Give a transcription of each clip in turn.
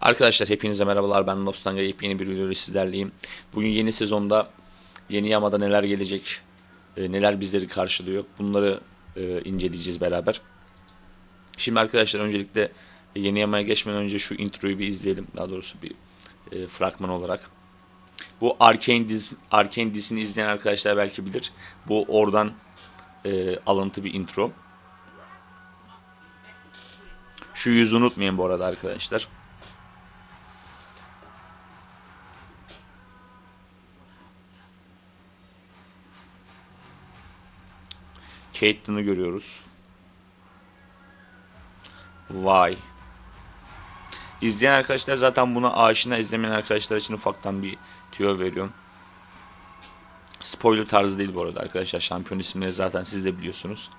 Arkadaşlar hepinize merhabalar ben Nostanga yeni bir videoyla sizlerleyim. Bugün yeni sezonda yeni yamada neler gelecek, e, neler bizleri karşılıyor bunları e, inceleyeceğiz beraber. Şimdi arkadaşlar öncelikle yeni yamaya geçmeden önce şu introyu bir izleyelim. Daha doğrusu bir e, fragman olarak. Bu Arcane, dizi, Arcane dizisini izleyen arkadaşlar belki bilir. Bu oradan e, alıntı bir intro. Şu yüzü unutmayın bu arada arkadaşlar. Caitlyn'ı görüyoruz. Vay. İzleyen arkadaşlar zaten buna aşina izlemeyen arkadaşlar için ufaktan bir tüyo veriyorum. Spoiler tarzı değil bu arada arkadaşlar. Şampiyon isimleri zaten siz de biliyorsunuz.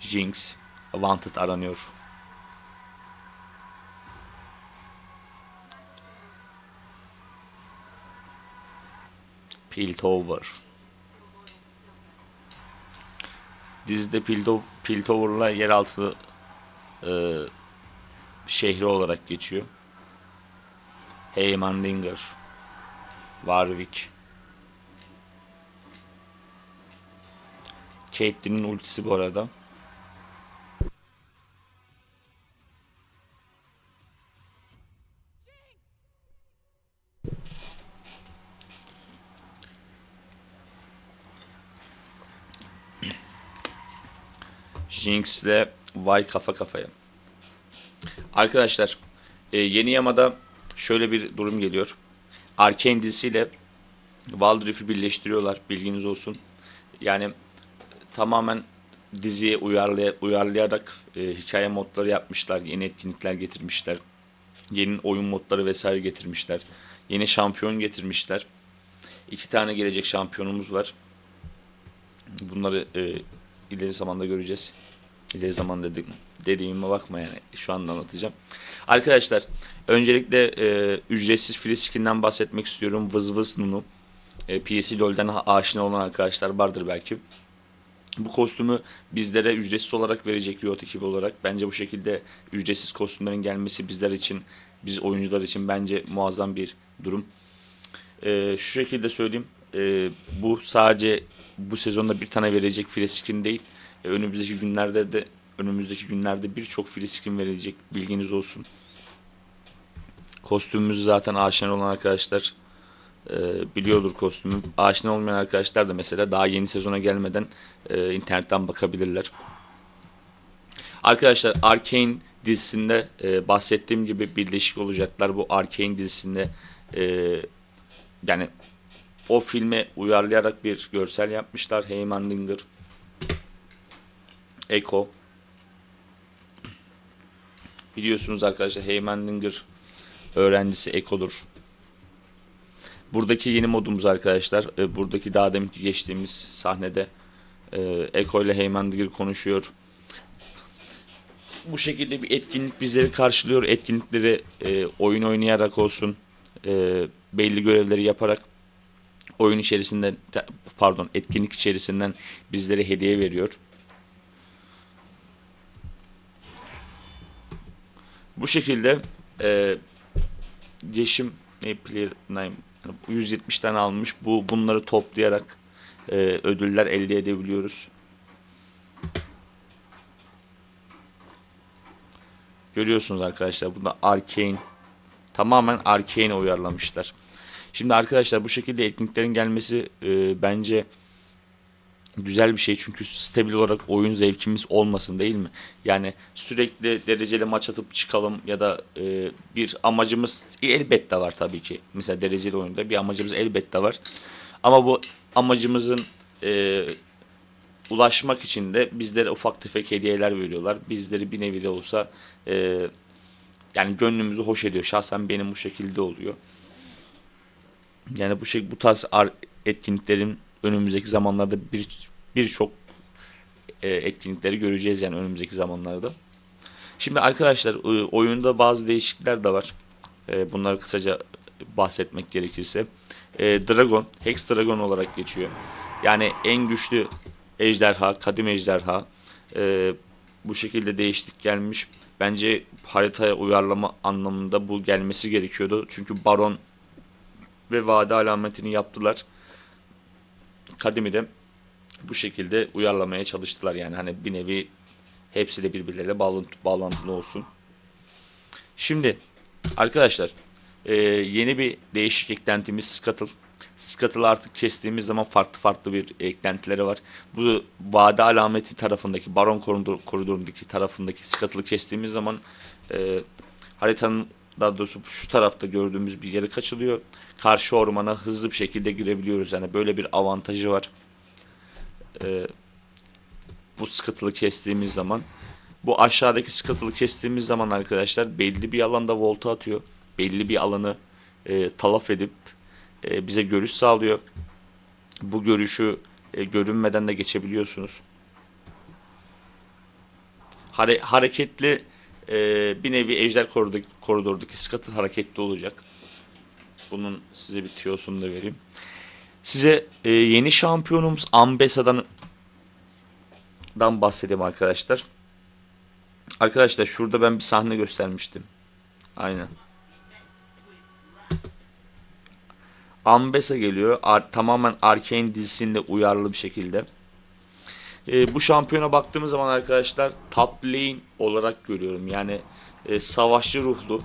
Jinx, Wanted aranıyor. Piltover. Dizide Pilto Piltover'la yeraltı e, şehri olarak geçiyor. Heimandinger, Warwick, Caitlyn'in ultisi bu arada. Jinx ile Vay kafa kafaya. Arkadaşlar e, yeni yamada şöyle bir durum geliyor. Arcane dizisiyle Wildrift'i birleştiriyorlar bilginiz olsun. Yani tamamen diziye uyarlay uyarlayarak e, hikaye modları yapmışlar. Yeni etkinlikler getirmişler. Yeni oyun modları vesaire getirmişler. Yeni şampiyon getirmişler. İki tane gelecek şampiyonumuz var. Bunları e, ileri zamanda göreceğiz. İleri zaman dedim, dediğime bakma yani şu anda anlatacağım. Arkadaşlar öncelikle e, ücretsiz free skin'den bahsetmek istiyorum. Vız Vız Nunu. E, PC LoL'den aşina olan arkadaşlar vardır belki. Bu kostümü bizlere ücretsiz olarak verecek Riot ekibi olarak. Bence bu şekilde ücretsiz kostümlerin gelmesi bizler için, biz oyuncular için bence muazzam bir durum. E, şu şekilde söyleyeyim. E, bu sadece bu sezonda bir tane verecek free skin değil. E, önümüzdeki günlerde de önümüzdeki günlerde birçok free skin verilecek bilginiz olsun. Kostümümüzü zaten aşina olan arkadaşlar e, biliyordur kostümü. Aşina olmayan arkadaşlar da mesela daha yeni sezona gelmeden e, internetten bakabilirler. Arkadaşlar Arcane dizisinde e, bahsettiğim gibi birleşik olacaklar. Bu Arcane dizisinde e, yani o filme uyarlayarak bir görsel yapmışlar. Heimandinger, Echo. Biliyorsunuz arkadaşlar Heimandinger öğrencisi Echo'dur. Buradaki yeni modumuz arkadaşlar. e, Buradaki daha deminki geçtiğimiz sahnede e, Echo ile Heimandinger konuşuyor. Bu şekilde bir etkinlik bizleri karşılıyor. Etkinlikleri e, oyun oynayarak olsun, e, belli görevleri yaparak oyun içerisinde pardon etkinlik içerisinden bizlere hediye veriyor. Bu şekilde e, Yeşim ne player name 170 tane almış. Bu bunları toplayarak e, ödüller elde edebiliyoruz. Görüyorsunuz arkadaşlar bunda Arcane tamamen Arcane uyarlamışlar. Şimdi arkadaşlar bu şekilde etkinliklerin gelmesi e, bence güzel bir şey çünkü stabil olarak oyun zevkimiz olmasın değil mi? Yani sürekli dereceli maç atıp çıkalım ya da e, bir amacımız elbette var tabii ki. Mesela dereceli oyunda bir amacımız elbette var. Ama bu amacımızın e, ulaşmak için de bizlere ufak tefek hediyeler veriyorlar. Bizleri bir nevi de olsa e, yani gönlümüzü hoş ediyor. Şahsen benim bu şekilde oluyor. Yani bu şey bu tarz etkinliklerin önümüzdeki zamanlarda bir birçok e, etkinlikleri göreceğiz yani önümüzdeki zamanlarda. Şimdi arkadaşlar e, oyunda bazı değişiklikler de var. E, bunları kısaca bahsetmek gerekirse. E, Dragon, Hex Dragon olarak geçiyor. Yani en güçlü ejderha, kadim ejderha. E, bu şekilde değişiklik gelmiş. Bence haritaya uyarlama anlamında bu gelmesi gerekiyordu. Çünkü Baron ve vade alametini yaptılar. Kadimi de bu şekilde uyarlamaya çalıştılar. Yani hani bir nevi hepsi de birbirleriyle bağlantı, bağlantılı olsun. Şimdi arkadaşlar e, yeni bir değişik eklentimiz Scuttle. Scuttle'ı artık kestiğimiz zaman farklı farklı bir eklentileri var. Bu vade alameti tarafındaki Baron koridor, koridorundaki tarafındaki Scuttle'ı kestiğimiz zaman e, haritanın daha doğrusu şu tarafta gördüğümüz bir yeri kaçılıyor. Karşı ormana hızlı bir şekilde girebiliyoruz. Yani böyle bir avantajı var. E, bu Scuttle'ı kestiğimiz zaman. Bu aşağıdaki Scuttle'ı kestiğimiz zaman arkadaşlar belli bir alanda volta atıyor. Belli bir alanı e, talaf edip e, bize görüş sağlıyor. Bu görüşü e, görünmeden de geçebiliyorsunuz. Hare, hareketli e, bir nevi ejder koridordaki, koridordaki Scuttle hareketli olacak. Bunun size bir tiyosunu da vereyim. Size e, yeni şampiyonumuz Ambesa'dan dan bahsedeyim arkadaşlar. Arkadaşlar şurada ben bir sahne göstermiştim. Aynen. Ambesa geliyor. Ar- tamamen Arkane dizisinde uyarlı bir şekilde. E, bu şampiyona baktığımız zaman arkadaşlar top lane olarak görüyorum. Yani e, savaşçı ruhlu,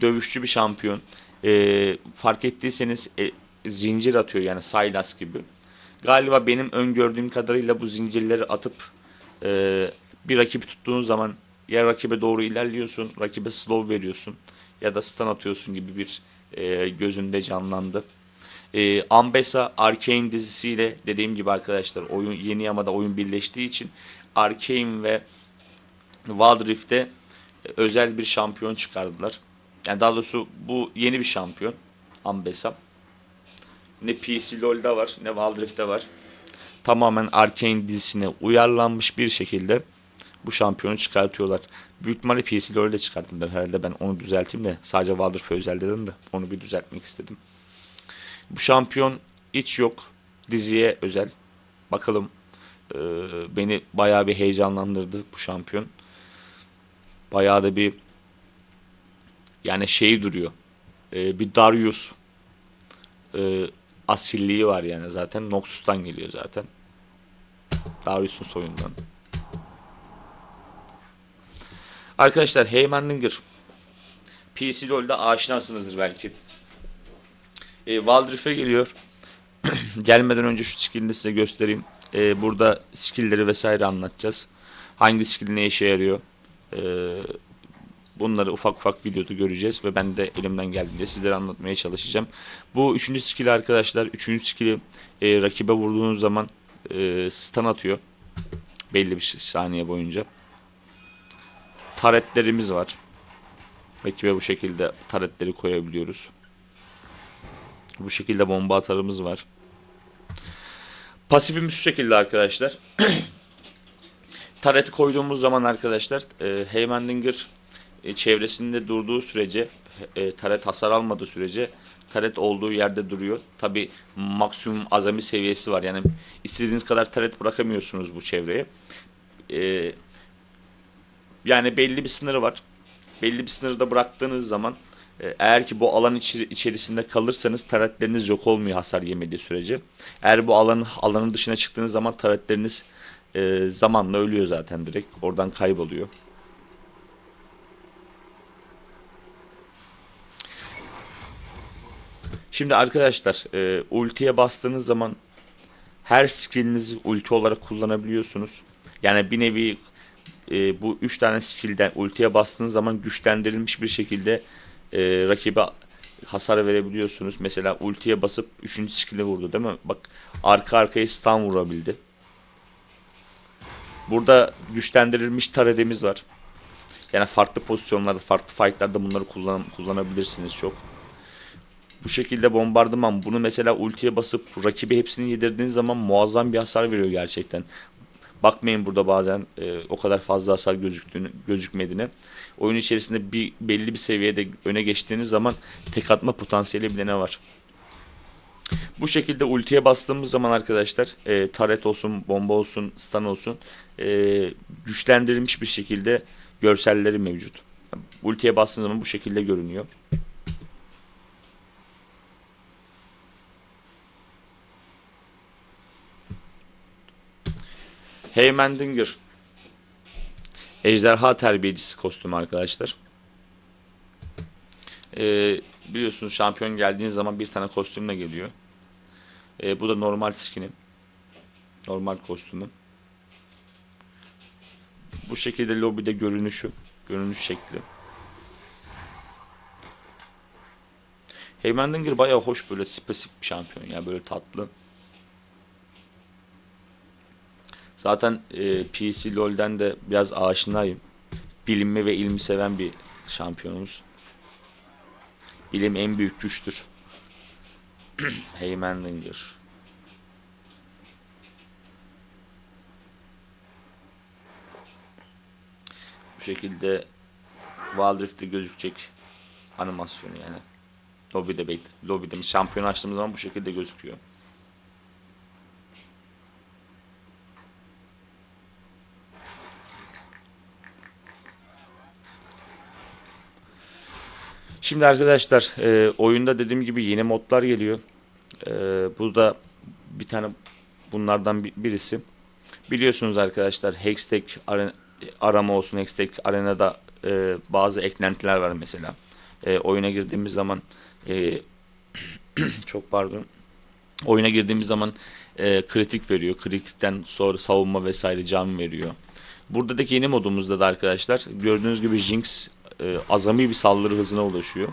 dövüşçü bir şampiyon. E, fark ettiyseniz e, zincir atıyor yani Sylas gibi. Galiba benim öngördüğüm kadarıyla bu zincirleri atıp e, bir rakibi tuttuğun zaman ya rakibe doğru ilerliyorsun, rakibe slow veriyorsun ya da stun atıyorsun gibi bir e, gözümde canlandı. E, Ambessa Arcane dizisiyle dediğim gibi arkadaşlar oyun yeni yamada oyun birleştiği için Arcane ve Wild Rift'te e, özel bir şampiyon çıkardılar. Yani daha doğrusu bu yeni bir şampiyon Ambessa. Ne PC LoL'da var ne Wild Rift'te var. Tamamen Arcane dizisine uyarlanmış bir şekilde bu şampiyonu çıkartıyorlar. Büyük ihtimalle PC LoL'de çıkarttılar herhalde ben onu düzelteyim de sadece Wild Rift özel dedim de onu bir düzeltmek istedim. Bu şampiyon hiç yok. Diziye özel. Bakalım e, beni bayağı bir heyecanlandırdı bu şampiyon. Bayağı da bir yani şey duruyor. E, bir Darius e, asilliği var yani zaten. Noxus'tan geliyor zaten. Darius'un soyundan. Arkadaşlar Heimerdinger PC LoL'de aşinasınızdır belki. E, Waldriff'e geliyor. Gelmeden önce şu skillini size göstereyim. E, burada skillleri vesaire anlatacağız. Hangi skill ne işe yarıyor. E, bunları ufak ufak videoda göreceğiz ve ben de elimden geldiğince sizlere anlatmaya çalışacağım. Bu üçüncü skill arkadaşlar. Üçüncü skill'i e, rakibe vurduğunuz zaman e, stun atıyor. Belli bir saniye boyunca. Taretlerimiz var. Rakibe bu şekilde taretleri koyabiliyoruz. Bu şekilde bomba atarımız var. Pasifimiz şu şekilde arkadaşlar. Tareti koyduğumuz zaman arkadaşlar e, Heimerdinger e, çevresinde durduğu sürece e, taret hasar almadığı sürece taret olduğu yerde duruyor. Tabi maksimum azami seviyesi var. Yani istediğiniz kadar taret bırakamıyorsunuz bu çevreye. E, yani belli bir sınırı var. Belli bir sınırda bıraktığınız zaman e, eğer ki bu alan içi, içerisinde kalırsanız taretleriniz yok olmuyor hasar yemediği sürece. Eğer bu alanın alanın dışına çıktığınız zaman taretleriniz e, zamanla ölüyor zaten direkt. Oradan kayboluyor. Şimdi arkadaşlar e, ultiye bastığınız zaman her skillinizi ulti olarak kullanabiliyorsunuz. Yani bir nevi e, bu 3 tane skill'den ultiye bastığınız zaman güçlendirilmiş bir şekilde e, rakibe hasar verebiliyorsunuz. Mesela ultiye basıp 3. skill'e vurdu değil mi? Bak arka arkaya stun vurabildi. Burada güçlendirilmiş taredemiz var. Yani farklı pozisyonlarda, farklı fightlarda bunları kullan kullanabilirsiniz çok. Bu şekilde bombardıman bunu mesela ultiye basıp rakibi hepsini yedirdiğiniz zaman muazzam bir hasar veriyor gerçekten. Bakmayın burada bazen e, o kadar fazla hasar gözüktüğünü, gözükmediğine. Oyun içerisinde bir belli bir seviyede öne geçtiğiniz zaman tek atma potansiyeli bile ne var. Bu şekilde ultiye bastığımız zaman arkadaşlar e, taret olsun, bomba olsun, stun olsun e, güçlendirilmiş bir şekilde görselleri mevcut. Ultiye bastığınız zaman bu şekilde görünüyor. Heymendinger. Ejderha terbiyecisi kostümü arkadaşlar. Ee, biliyorsunuz şampiyon geldiğiniz zaman bir tane kostümle geliyor. Ee, bu da normal skin'i. Normal kostümü. Bu şekilde lobide görünüşü. Görünüş şekli. Heymendinger bayağı hoş böyle spesifik bir şampiyon ya böyle tatlı. Zaten e, PC LoL'den de biraz aşinayım. Bilimi ve ilmi seven bir şampiyonumuz. Bilim en büyük güçtür. Heymendinger. Bu şekilde Wild Rift'te gözükecek animasyonu yani. Lobby'de bekle. Lobby'de şampiyon açtığımız zaman bu şekilde gözüküyor. Şimdi arkadaşlar e, oyunda dediğim gibi yeni modlar geliyor. E, bu da bir tane bunlardan bir- birisi. Biliyorsunuz arkadaşlar Hextech arama olsun Hextech Arena'da e, bazı eklentiler var mesela. E, oyuna girdiğimiz zaman e, çok pardon oyuna girdiğimiz zaman e, kritik veriyor. Kritikten sonra savunma vesaire can veriyor. Buradaki yeni modumuzda da arkadaşlar gördüğünüz gibi Jinx e, azami bir saldırı hızına ulaşıyor.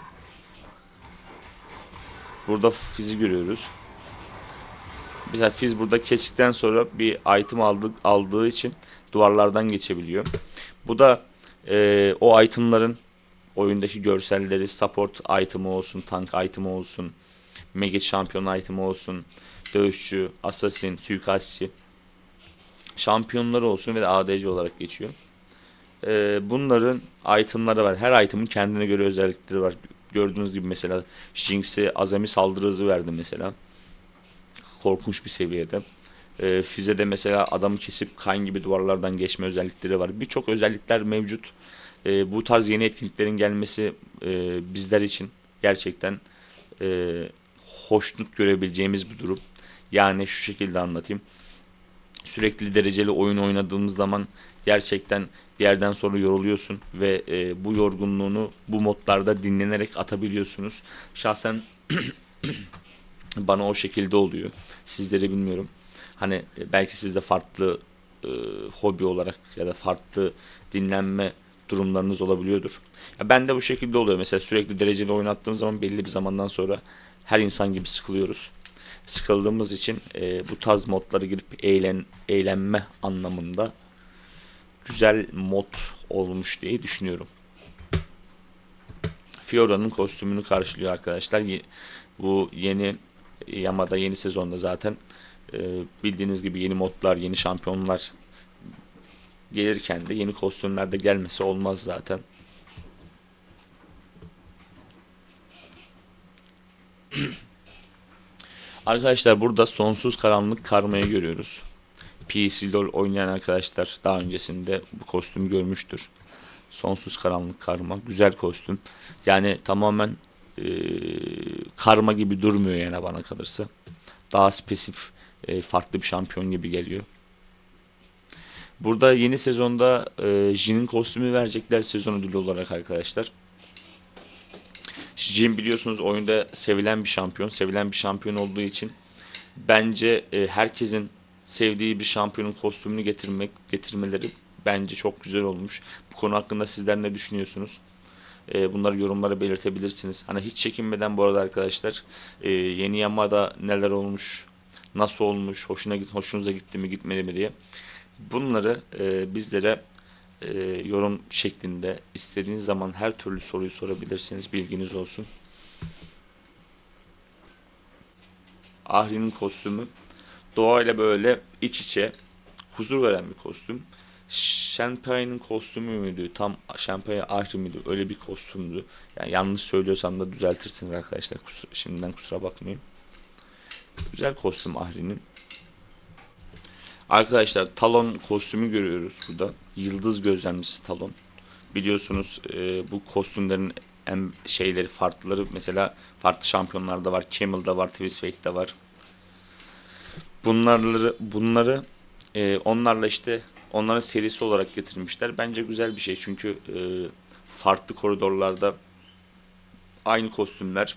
Burada Fizz'i görüyoruz. Mesela Fizz burada kesikten sonra bir item aldık, aldığı için duvarlardan geçebiliyor. Bu da e, o itemların oyundaki görselleri, support item'ı olsun, tank item'ı olsun, mega şampiyon item'ı olsun, dövüşçü, assassin, suikastçı şampiyonları olsun ve de ADC olarak geçiyor. Ee, bunların itemları var. Her item'ın kendine göre özellikleri var. Gördüğünüz gibi mesela Jinx'e azami saldırı hızı verdi mesela. Korkunç bir seviyede. Ee, Fize de mesela adamı kesip kan gibi duvarlardan geçme özellikleri var. Birçok özellikler mevcut. Ee, bu tarz yeni etkinliklerin gelmesi e, bizler için gerçekten e, hoşnut görebileceğimiz bir durum. Yani şu şekilde anlatayım. Sürekli dereceli oyun oynadığımız zaman gerçekten bir yerden sonra yoruluyorsun ve e, bu yorgunluğunu bu modlarda dinlenerek atabiliyorsunuz. Şahsen bana o şekilde oluyor. Sizleri bilmiyorum. Hani e, belki sizde farklı e, hobi olarak ya da farklı dinlenme durumlarınız olabiliyordur. Ya ben de bu şekilde oluyor. Mesela sürekli dereceli oynattığım zaman belli bir zamandan sonra her insan gibi sıkılıyoruz. Sıkıldığımız için e, bu tarz modlara girip eğlen eğlenme anlamında güzel mod olmuş diye düşünüyorum. Fiora'nın kostümünü karşılıyor arkadaşlar. Bu yeni Yamada yeni sezonda zaten e, bildiğiniz gibi yeni modlar, yeni şampiyonlar gelirken de yeni kostümler de gelmesi olmaz zaten. Arkadaşlar burada sonsuz karanlık karmayı görüyoruz. PC LoL oynayan arkadaşlar daha öncesinde bu kostüm görmüştür. Sonsuz karanlık karma. Güzel kostüm. Yani tamamen e, karma gibi durmuyor yani bana kalırsa. Daha spesif e, farklı bir şampiyon gibi geliyor. Burada yeni sezonda e, Jin'in kostümü verecekler sezon ödülü olarak arkadaşlar. Jin biliyorsunuz oyunda sevilen bir şampiyon. Sevilen bir şampiyon olduğu için bence e, herkesin sevdiği bir şampiyonun kostümünü getirmek getirmeleri bence çok güzel olmuş. Bu konu hakkında sizler ne düşünüyorsunuz? E, bunları yorumlara belirtebilirsiniz. Hani hiç çekinmeden bu arada arkadaşlar e, yeni Yamada neler olmuş, nasıl olmuş, hoşuna hoşunuza gitti mi gitmedi mi diye bunları e, bizlere e, yorum şeklinde istediğiniz zaman her türlü soruyu sorabilirsiniz. Bilginiz olsun. Ahri'nin kostümü doğayla böyle iç içe huzur veren bir kostüm. Shenpei'nin kostümü müydü? Tam Shenpei Ahri miydi? Öyle bir kostümdü. Yani yanlış söylüyorsam da düzeltirsiniz arkadaşlar. Kusura, şimdiden kusura bakmayın. Güzel kostüm Ahri'nin. Arkadaşlar Talon kostümü görüyoruz burada. Yıldız gözlemcisi Talon. biliyorsunuz e, bu kostümlerin en şeyleri farklıları mesela farklı şampiyonlarda var. Camel'da var, Twist Fate'de var. Bunları bunları e, onlarla işte onların serisi olarak getirmişler. Bence güzel bir şey çünkü e, farklı koridorlarda aynı kostümler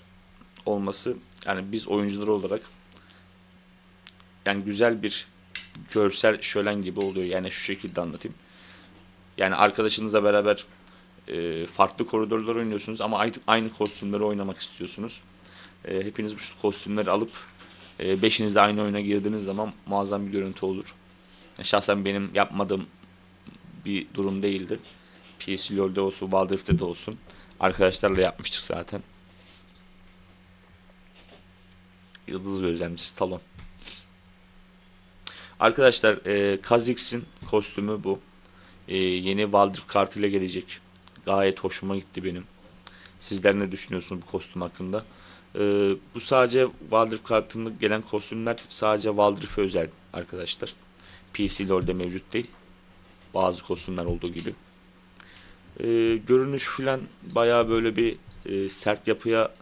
olması yani biz oyuncular olarak yani güzel bir görsel şölen gibi oluyor. Yani şu şekilde anlatayım. Yani arkadaşınızla beraber e, farklı koridorlar oynuyorsunuz ama aynı, aynı kostümleri oynamak istiyorsunuz. E, hepiniz bu kostümleri alıp e, beşiniz de aynı oyuna girdiğiniz zaman muazzam bir görüntü olur. Şahsen benim yapmadığım bir durum değildi. PS LoL'de olsun, Wild de olsun. Arkadaşlarla yapmıştık zaten. Yıldız gözlemcisi Talon. Arkadaşlar e, Kha'Zix'in kostümü bu. E, yeni Wildrift kartıyla gelecek. Gayet hoşuma gitti benim. Sizler ne düşünüyorsunuz bu kostüm hakkında? E, bu sadece Wildrift kartında gelen kostümler sadece Wildrift'e özel arkadaşlar. PC LoL'de mevcut değil. Bazı kostümler olduğu gibi. E, görünüş filan bayağı böyle bir e, sert yapıya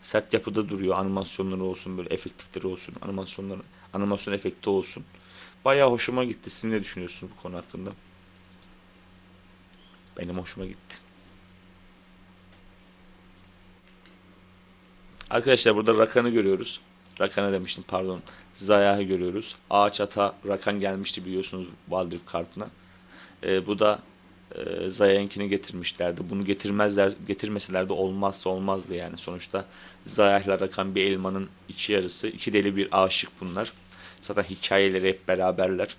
sert yapıda duruyor. Animasyonları olsun böyle efektifleri olsun. Animasyonları animasyon efekti olsun. Bayağı hoşuma gitti. Siz ne düşünüyorsunuz bu konu hakkında? Benim hoşuma gitti. Arkadaşlar burada Rakan'ı görüyoruz. Rakan'ı demiştim pardon. Zayah'ı görüyoruz. Ağaç ata Rakan gelmişti biliyorsunuz Wildrift kartına. Ee, bu da e, Zayah'ınkini getirmişlerdi. Bunu getirmezler, getirmeseler de olmazsa olmazdı yani. Sonuçta Zayah'la Rakan bir elmanın iki yarısı. iki deli bir aşık bunlar. Zaten hikayeleri hep beraberler.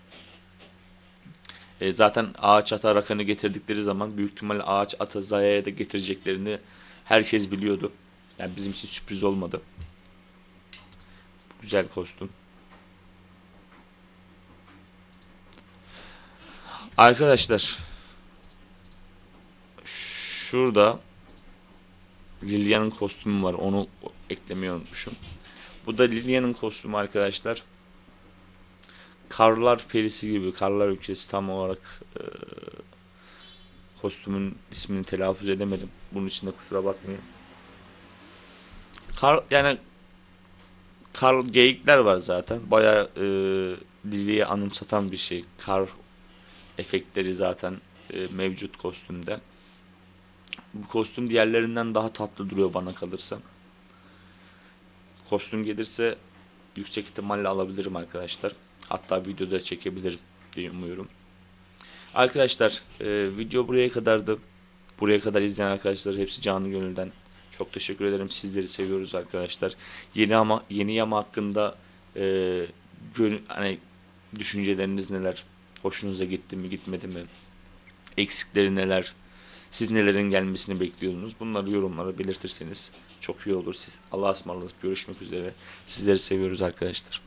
E, zaten ağaç ata Rakan'ı getirdikleri zaman büyük ihtimalle ağaç ata Zayah'a da getireceklerini herkes biliyordu. Yani bizim için sürpriz olmadı. Güzel kostüm. Arkadaşlar şurada Lilian'ın kostümü var. Onu eklemeyi unutmuşum. Bu da Lilian'ın kostümü arkadaşlar. Karlar perisi gibi, karlar ülkesi tam olarak e, kostümün ismini telaffuz edemedim. Bunun için de kusura bakmayın. Kar yani kar geyikler var zaten. Bayağı e, Lili'ye anımsatan bir şey. Kar efektleri zaten e, mevcut kostümde. Kostüm diğerlerinden daha tatlı duruyor bana kalırsa. Kostüm gelirse yüksek ihtimalle alabilirim arkadaşlar. Hatta videoda çekebilirim diye umuyorum. Arkadaşlar e, video buraya kadardı. Buraya kadar izleyen arkadaşlar hepsi canı gönülden çok teşekkür ederim. Sizleri seviyoruz arkadaşlar. Yeni ama yeni yama hakkında e, gönül, hani düşünceleriniz neler? Hoşunuza gitti mi, gitmedi mi? Eksikleri neler? Siz nelerin gelmesini bekliyordunuz? Bunları yorumlara belirtirseniz çok iyi olur. Siz Allah'a ısmarladık. Görüşmek üzere. Sizleri seviyoruz arkadaşlar.